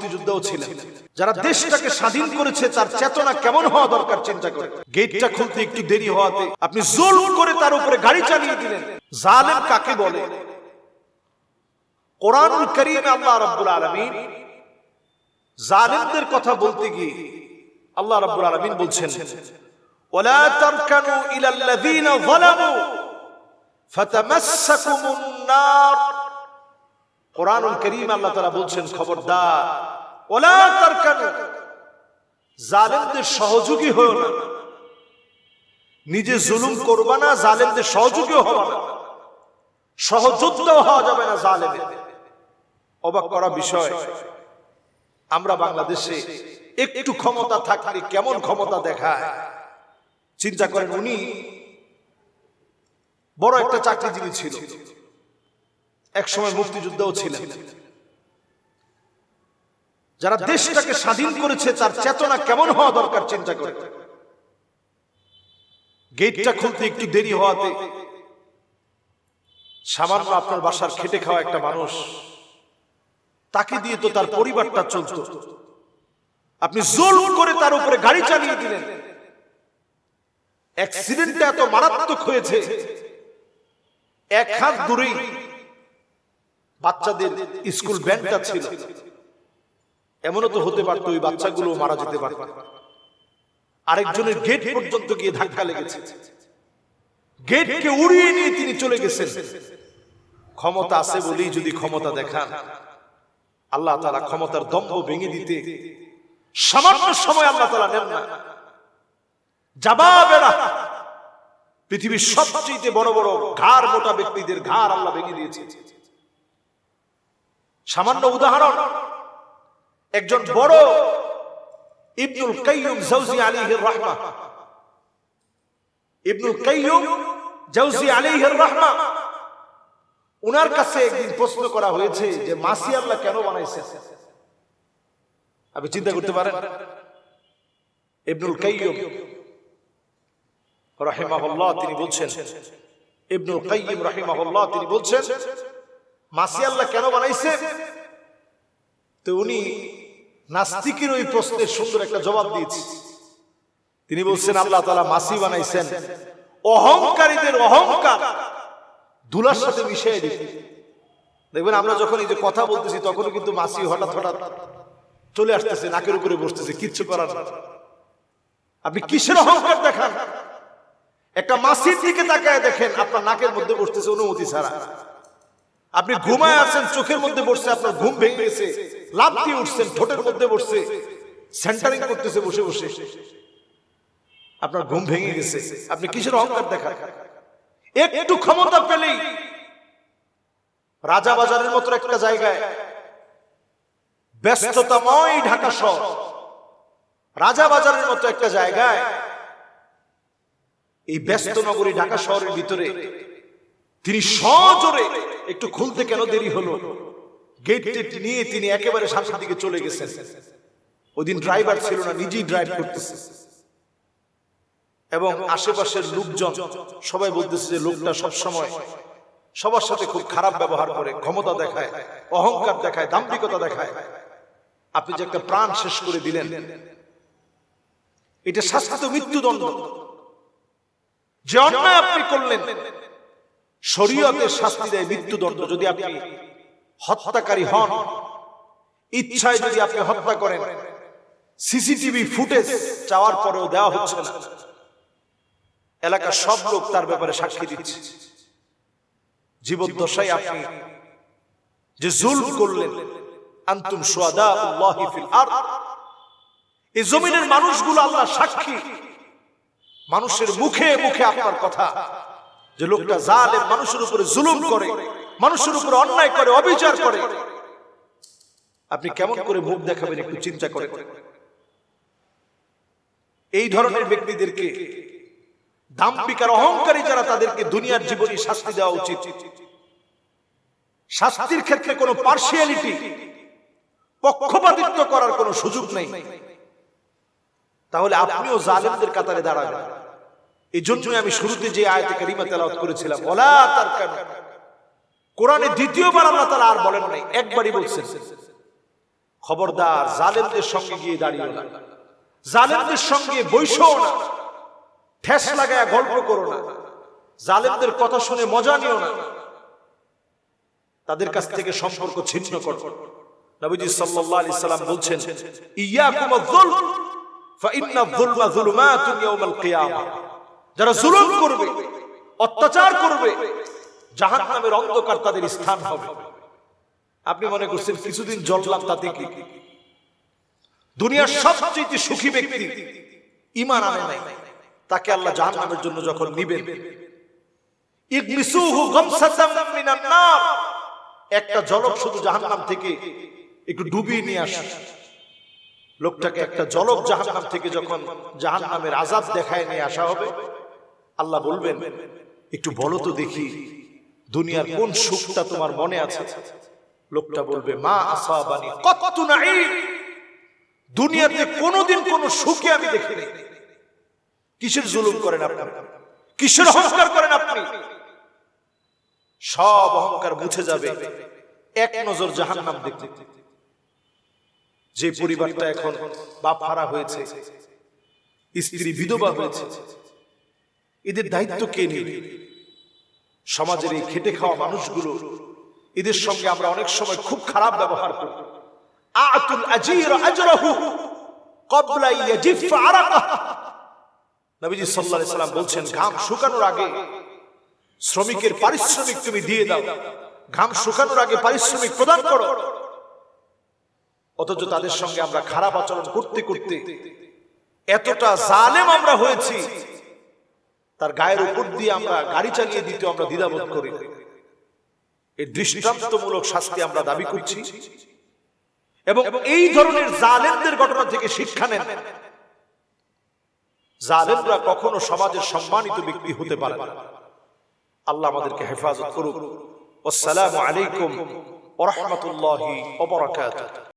মুক্তিযোদ্ধাও ছিলেন। যারা দেশটাকে স্বাধীন করেছে, তার চেতনা কেমন হওয়া দরকার চিন্তা করে। গেটটা খুলতে একটু দেরি হওয়াতে আপনি জোর করে তার উপরে গাড়ি চালিয়ে দিলেন। জালেম কাকে বলে? কোরআনুল করিম আল্লাহ রাব্বুল আলামিন জালেমদের কথা বলতে গিয়ে আল্লাহ রাব্বুল আলামিন বলছেন, ওয়ালা তারকানু ইলাল্লাযীনা যালামু ফাতামাসসাকুমুন নার। কোরআনুল করিম আল্লাহ তাআলা বলছেন খবরদার ওয়ালা তারকানু জালেমদের সহযোগী হও না। নিজে জুলুম করবা না জালেমদের সহযোগী হওয়া না। সহযোদ্ধাও হওয়া যাবে না জালেমের। অবাক করা বিষয়। আমরা বাংলাদেশে একটু ক্ষমতা থাকলে কেমন ক্ষমতা দেখায়? চিন্তা করেন উনি বড় একটা চাকরিজীবী ছিল। এক সময় মুক্তিযুদ্ধও ছিলেন। যারা দেশটাকে স্বাধীন করেছে তার চেতনা কেমন হওয়া দরকার চিন্তা করে? গেটটা খুলতে একটু দেরি হওয়াতে সামান্য আপনার বাসার খেটে খাওয়া একটা মানুষ। তাকে দিয়ে তো তার পরিবারটা চলত। আপনি জোর করে তার উপরে গাড়ি চালিয়ে দিলেন। অ্যাক্সিডেন্টটা এত মারাত্মক হয়েছে। এক হাত দূরেই বাচ্চাদের স্কুল ব্যান্ডটা ছিল। এমনও তো হতে পারতো ওই বাচ্চাগুলো মারা যেতে পারত। আরেকজনের গেট পর্যন্ত গিয়ে ধাক্কা লেগেছে। গেটকে উড়িয়ে নিয়ে তিনি চলে গেছেন। ক্ষমতা আছে বলেই যদি ক্ষমতা দেখান। আল্লাহ তালা ক্ষমতার দম্ভ ভেঙে দিতে সামান্য সময় আল্লাহ তালা নেন না। জাবাবেরা পৃথিবীর সবচেয়ে বড় বড় ঘাড় মোটা ব্যক্তিদের ঘাড় আল্লাহ ভেঙে দিয়েছে। সামান্য উদাহরণ। একজন বড় ইবনুল কাইয়ুম জাউজি আলাইহির রাহমা। ইবনুল কাইয়ুম জাউজি আলাইহির রাহমা। উনার কাছে একদিন প্রশ্ন করা হয়েছে যে মাসি আল্লাহ কেন বানাইছেন? আপনি চিন্তা করতে পারেন। ইবনুল কাইয়ুম রাহিমাহুল্লাহ তিনি বলছেন। ইবনুল কাইয়িম রাহিমাহুল্লাহ তিনি বলছেন মাসি আল্লাহ কেন বানাইছে? তো উনি নাস্তিকের ওই প্রশ্নের সুন্দর একটা জবাব দিয়েছে। তিনি বলছেন, আল্লাহ তালা মাসি বানাইছেন। অহংকারীদের অহংকার দুলার সাথে মিশিয়ে দিতে দেখবেন, আমরা যখন এই যে কথা বলতেছি, তখনও কিন্তু মাসি হঠাৎ হঠাৎ চলে আসতেছে, নাকের উপরে বসতেছে, কিচ্ছু করার আপনি কিসের অহংকার দেখান? একটা মাসির দিকে তাকায় দেখেন, আপনার নাকের মধ্যে বসতেছে অনুমতি ছাড়া। আপনি ঘুমায় আছেন, চোখের মধ্যে বসছে আপনার ঘুম ভেঙে গেছে লাভ দিয়ে উঠছেন, ঠোঁটের মধ্যে বসছে সেন্টারিং করতেছে, বসে বসে। আপনার ঘুম ভেঙে গেছে। আপনি কিসের অহংকার দেখান? একটু ক্ষমতা পেলেই রাজা বাজারের মতো একটা জায়গায় ব্যস্ততাময় ঢাকা শহর। রাজা বাজারের মতো একটা জায়গায় এই ব্যস্ত নগরী ঢাকা শহরের ভিতরে তিনি সজোরে একটু খুলতে কেন দেরি হলো? গেট নিয়ে তিনি একেবারে সামনের দিকে চলে গেছেন। ওদিন ড্রাইভার ছিল না, নিজেই ড্রাইভ করতেছে। এবং আশেপাশের লোকজন সবাই বলতেছে যে লোকটা সব সময় সবার সাথে খুব খারাপ ব্যবহার করে, ক্ষমতা দেখায়, অহংকার দেখায়, দাম্ভিকতা দেখায়। আপনি যে একটা প্রাণ শেষ করে দিলেন, এটা শাস্তিত মৃত্যুদণ্ড। যে অন্যায় আপনি করলেন শরীয়তের শাস্তি দেয় মৃত্যুদণ্ড যদি আপনি হত্যাকারী হন, ইচ্ছায় যদি আপনি হত্যা করেন, সিসিটিভি ফুটেজ চাওয়ার পরেও দেওয়া হচ্ছে না। এলাকার সব লোক তার ব্যাপারে সাক্ষী দিচ্ছে। জীবদ্দশায় আপনি যে জুল করলেন, আন্তুম সুয়াদা ফিল আরদ, এই জমিনের মানুষগুলো আল্লাহ সাক্ষী। মানুষের মুখে মুখে আপনার কথা। যে লোকটা জালেম, মানুষের উপরে জুলুম করে, মানুষের উপরে অন্যায় করে, অবিচার করে। আপনি কেমন করে মুখ দেখাবেন, একটু চিন্তা করে। এই ধরনের ব্যক্তিদেরকে দাম্পিকার অহংকারী যারা, তাদেরকে দুনিয়ার জীবনে শাস্তি দেওয়া উচিত। শাস্তির ক্ষেত্রে কোনো পার্সিয়ালিটি পক্ষপাতিত্ব করার কোনো সুযোগ নেই। তাহলে আপনিও জালেমদের কাতারে দাঁড়াবেন। এই জন্যই আমি শুরুতে যে আয়াতে কারিমা তেলাওয়াত করেছিলাম, ওলা তার কান কোরআনে দ্বিতীয়বার আল্লাহ তাআলা আর বলেন নাই, একবারই বলছেন, খবরদার, জালেমদের সঙ্গে গিয়ে দাঁড়িয়ে না। জালেমদের সঙ্গে বৈশও না। ঠেস লাগায় গল্প করো না। জালেমদের কথা শুনে মজা নিও না। তাদের কাছ থেকে সম্পর্ক ছিন্ন করো। নবীজি সাল্লাল্লাহু আলাইহি সাল্লাম বলছেন, ইয়াকুম আয-যুলম ফাইন্না আয-যুলমা যুলুমাতুন ইয়াওমাল কিয়ামা। যারা জুলুম করবে অত্যাচার করবে জাহান্নামের অন্ধকার তাদের স্থান হবে। আপনি মনে করছেন কিছুদিন জ্বললাম তাতে কি? দুনিয়ার সবচেয়ে সুখী ব্যক্তি ইমান আনে নাই। তাকে আল্লাহ জাহান নামের জন্য যখন নিবেন। ইগমিসুহু গামসাতাম মিনান নার। একটা জলক শুধু জাহান নাম থেকে একটু ডুবিয়ে নিয়ে আসে। লোকটাকে একটা জলক জাহান্নাম থেকে যখন জাহান্নামের আজাব দেখায় নিয়ে আসা হবে আল্লাহ বলবেন একটু বলো তো দেখি দুনিয়ার কোন সুখটা তোমার মনে আছে? লোকটা বলবে মা আসাবানি কত নাঈম দুনিয়াতে কোনোদিন কোনো সুখে আমি দেখিনি। কিসের জুলুম করেন আপনার কিসের অহংকার করেন আপনি? সব অহংকার মুছে যাবে এক নজর জাহান্নাম দেখতে যে পরিবারটা এখন বাপ হারা হয়েছে স্ত্রী বিধবা হয়েছে এদের দায়িত্ব কে নেবে? সমাজের এই খেটে খাওয়া মানুষগুলো এদের সঙ্গে আমরা অনেক সময় খুব খারাপ ব্যবহার করি। আতুল আজির আজরাহু ক্বাবলা ইয়াজিফ আরাকাহ। নবীজি সাল্লাল্লাহু আলাইহি সাল্লাম বলছেন ঘাম শুকানোর আগে শ্রমিকের পারিশ্রমিক তুমি দিয়ে দাও। ঘাম শুকানোর আগে পারিশ্রমিক প্রদান করো। অথচ তাদের সঙ্গে আমরা খারাপ আচরণ করতে করতে এতটা জালেম আমরা হয়েছি। তার গায়ের উপর দিয়ে আমরা গাড়ি চালিয়ে দিতে আমরা দ্বিধাবোধ করি। এই দৃষ্টান্তমূলক শাস্তি আমরা দাবি করছি। এবং এই ধরনের জালেমদের ঘটনা থেকে শিক্ষা নেন। জালেমরা কখনো সমাজের সম্মানিত ব্যক্তি হতে পারে না। আল্লাহ আমাদেরকে হেফাজত করুক। আসসালামু আলাইকুম ওয়া রাহমাতুল্লাহি ওয়া বারাকাতুহু।